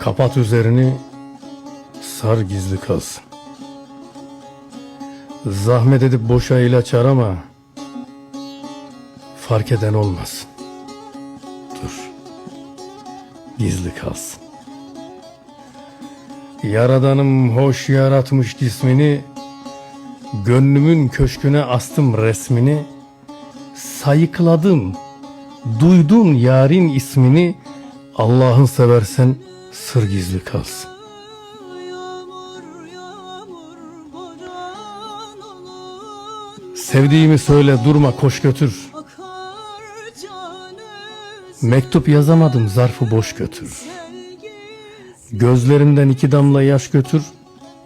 Kapat üzerini, sar gizli kalsın. Zahmet edip boşa ilaç arama. Fark eden olmasın. Dur. Gizli kalsın. Yaradanım hoş yaratmış cismini, Gönlümün köşküne astım resmini, Sayıkladım, duydun yarın ismini, Allah'ın seversen sır gizli kalsın. Sevdiğimi söyle durma koş götür. Mektup yazamadım zarfı boş götür. Gözlerimden iki damla yaş götür.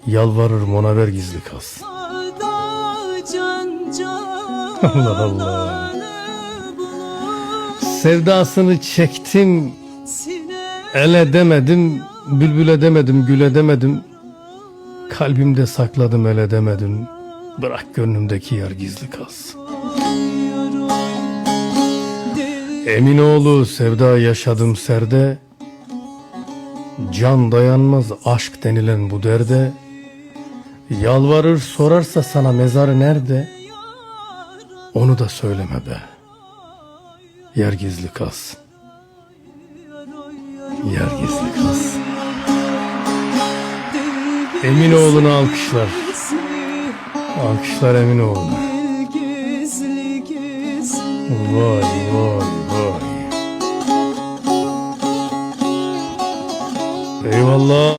Yalvarırım ona ver gizli kalsın. Allah Allah. Sevdasını çektim, ele demedim, bülbüle demedim, güle demedim. Kalbimde sakladım ele demedim. Bırak gönlümdeki yer gizli kalsın. Eminoğlu sevda yaşadım serde. Can dayanmaz aşk denilen bu derde. Yalvarır sorarsa sana mezar nerede? Onu da söyleme be. Yer gizli kalsın. Yer gizli kalsın. Eminoğlu'nu alkışlar. Alkışlar Eminoğlu'na. Vay vay vay. Eyvallah.